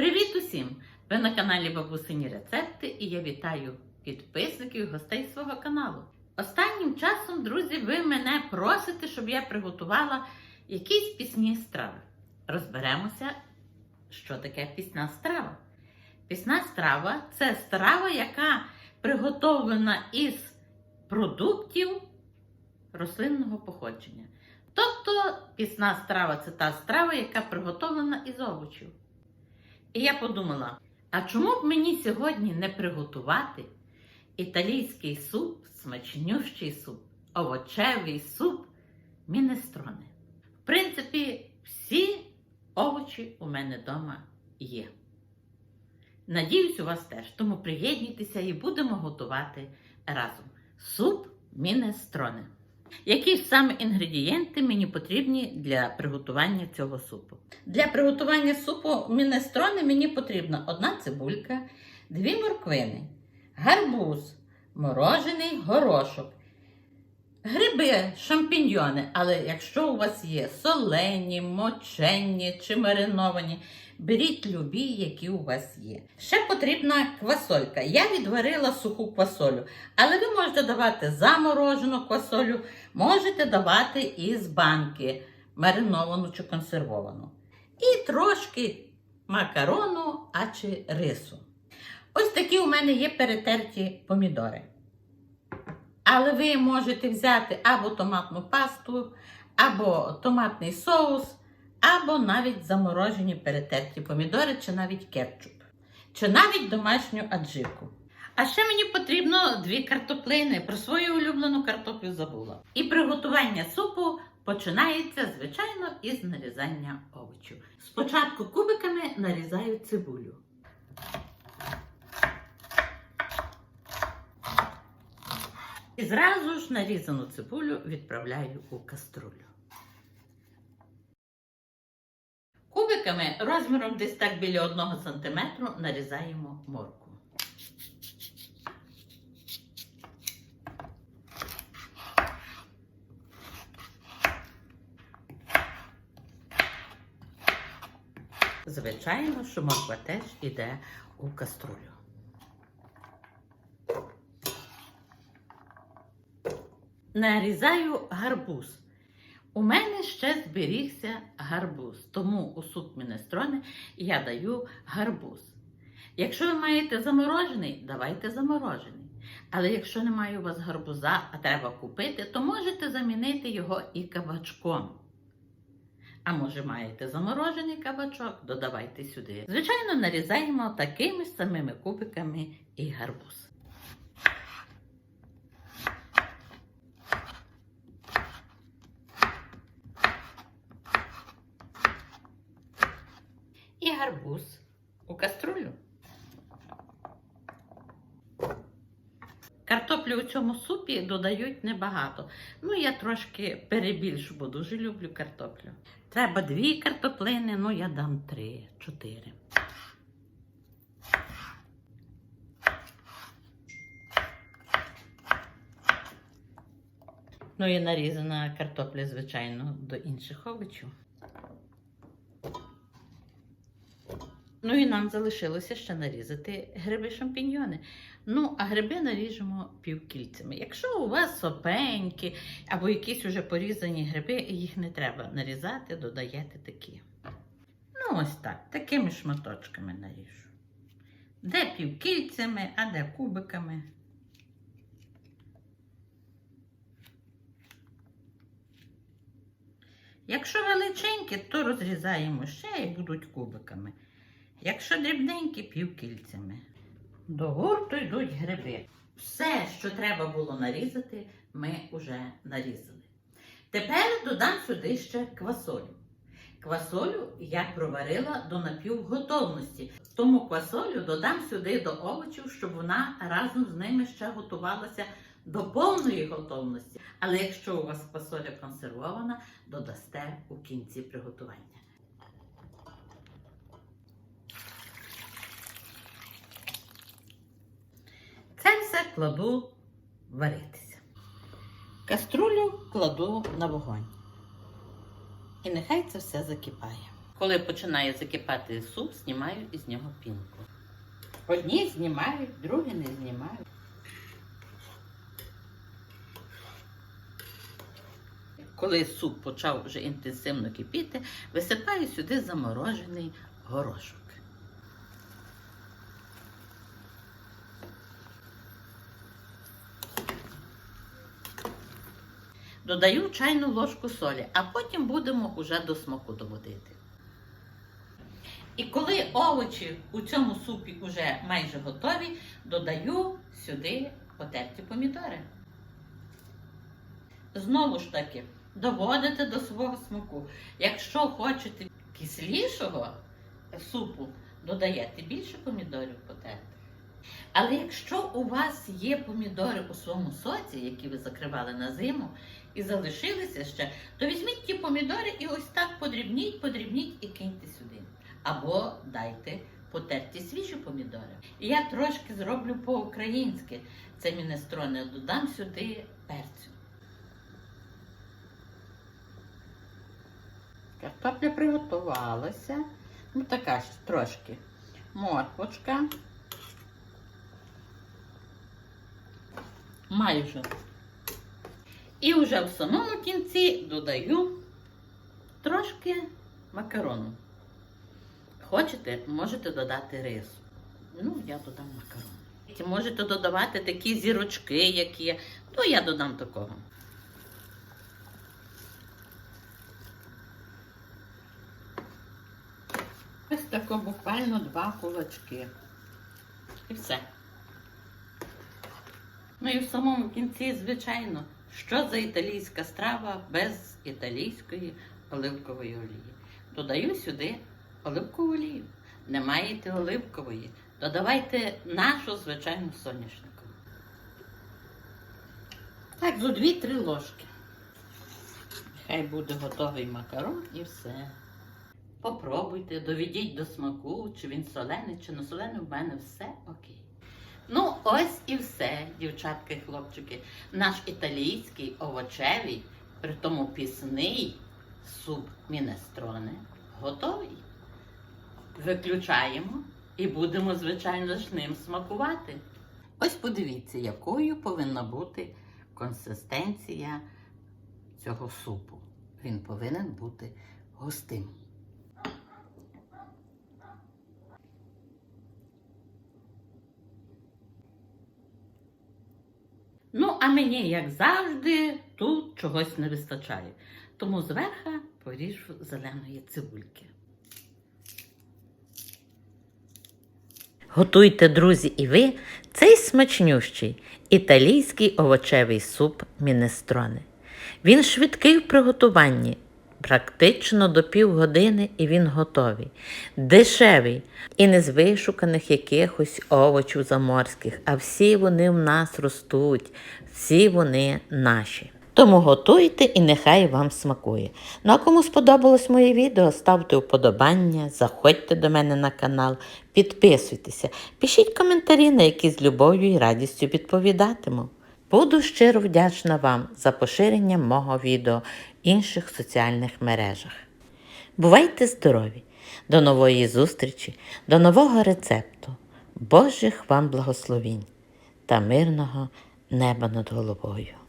Привіт усім! Ви на каналі Бабусині Рецепти і я вітаю підписників і гостей свого каналу. Останнім часом, друзі, ви мене просите, щоб я приготувала якісь пісні страви. Розберемося, що таке пісна страва. Пісна страва це страва, яка приготовлена із продуктів рослинного походження. Тобто пісна страва це та страва, яка приготовлена із овочів. І я подумала: а чому б мені сьогодні не приготувати італійський суп, смачнющий суп, овочевий суп мінестрони? В принципі, всі овочі у мене вдома є. Надіюсь, у вас теж. Тому приєднуйтеся і будемо готувати разом суп мінестрони. Які саме інгредієнти мені потрібні для приготування цього супу? Для приготування супу мінестрони мені потрібна одна цибулька, дві морквини, гарбуз, морожений горошок, гриби, шампіньйони. Але якщо у вас є солені, мочені чи мариновані, беріть любі, які у вас є. Ще потрібна квасолька. Я відварила суху квасолю, але ви можете давати заморожену квасолю, можете давати із банки, мариновану чи консервовану. І трошки макарону, а чи рису. Ось такі у мене є перетерті помідори. Але ви можете взяти або томатну пасту, або томатний соус, або навіть заморожені перетерті помідори, чи навіть кетчуп, чи навіть домашню аджику. А ще мені потрібно дві картоплини. Про свою улюблену картоплю забула. І приготування супу починається, звичайно, із нарізання овочів. Спочатку кубиками нарізаю цибулю. І зразу ж нарізану цибулю відправляю у каструлю. Кубиками розміром десь так біля 1 см нарізаємо морку. Звичайно, що морква теж іде у каструлю. Нарізаю гарбуз. У мене ще зберігся гарбуз, тому у суп мінестрони я даю гарбуз. Якщо ви маєте заморожений, давайте заморожений. Але якщо немає у вас гарбуза, а треба купити, то можете замінити його і кабачком. А може маєте заморожений кабачок, додавайте сюди. Звичайно, нарізаємо такими самими кубиками і гарбуз. І гарбуз у каструлю. Картоплі у цьому супі додають небагато. Ну, я трошки перебільшу, бо дуже люблю картоплю. Треба дві картоплини, ну я дам три, чотири. Ну і нарізана картопля, звичайно, до інших овочів. Ну і нам залишилося ще нарізати гриби шампіньйони. Ну, а гриби наріжемо півкільцями. Якщо у вас сопенькі або якісь уже порізані гриби, їх не треба нарізати, додаєте такі. Ну, ось так, такими шматочками наріжу. Де півкільцями, а де кубиками. Якщо величенькі, то розрізаємо ще і будуть кубиками. Якщо дрібненькі, півкільцями. До гурту йдуть гриби. Все, що треба було нарізати, ми вже нарізали. Тепер додам сюди ще квасолю. Квасолю я проварила до напівготовності, тому квасолю додам сюди до овочів, щоб вона разом з ними ще готувалася до повної готовності. Але якщо у вас квасоля консервована, додасте у кінці приготування. Це все кладу варитися. Каструлю кладу на вогонь. І нехай це все закипає. Коли починає закипати суп, знімаю із нього пінку. Одні знімають, другі не знімають. Коли суп почав вже інтенсивно кипіти, висипаю сюди заморожений горошок. Додаю чайну ложку солі, а потім будемо уже до смаку доводити. І коли овочі у цьому супі вже майже готові, додаю сюди потерті помідори. Знову ж таки, доводите до свого смаку. Якщо хочете кислішого супу, додаєте більше помідорів потерти. Але якщо у вас є помідори у своєму соці, які ви закривали на зиму, і залишилися ще, то візьміть ті помідори і ось так подрібніть, подрібніть і киньте сюди. Або дайте потерті свіжі помідори. І я трошки зроблю по-українськи це мінестроне, додам сюди перцю. Картопля приготувалася. Ну, така ж трошки морквочка. Майже. І вже в самому кінці додаю трошки макарону. Хочете, можете додати рису. Ну, я додам макарони. Можете додавати такі зірочки, які. є. Ну, я додам такого. Ось тако буквально два кулачки. І все. Ну і в самому кінці, звичайно, що за італійська страва без італійської оливкової олії. Додаю сюди оливкову олію. Не маєте оливкової, додавайте нашу звичайну соняшникову. Так, зо 2-3 ложки. Хай буде готовий макарон і все. Попробуйте, доведіть до смаку, чи він солений, чи не солений, в мене все окей. Ну, ось і все, дівчатки-хлопчики. Наш італійський овочевий, при тому пісний суп мінестроне готовий. Виключаємо і будемо, звичайно ж, ним смакувати. Ось подивіться, якою повинна бути консистенція цього супу. Він повинен бути густим. Ну, а мені, як завжди, тут чогось не вистачає. Тому зверху поріжу зеленої цибульки. Готуйте, друзі, і ви цей смачнющий італійський овочевий суп мінестрони. Він швидкий в приготуванні, практично до півгодини і він готовий. Дешевий і не з вишуканих якихось овочів заморських, а всі вони в нас ростуть, всі вони наші. Тому готуйте і нехай вам смакує. Ну а кому сподобалось моє відео, ставте вподобання, заходьте до мене на канал, підписуйтеся, пишіть коментарі, на які з любов'ю і радістю відповідатиму. Буду щиро вдячна вам за поширення мого відео інших соціальних мережах. Бувайте здорові! До нової зустрічі, до нового рецепту. Божих вам благословінь та мирного неба над головою.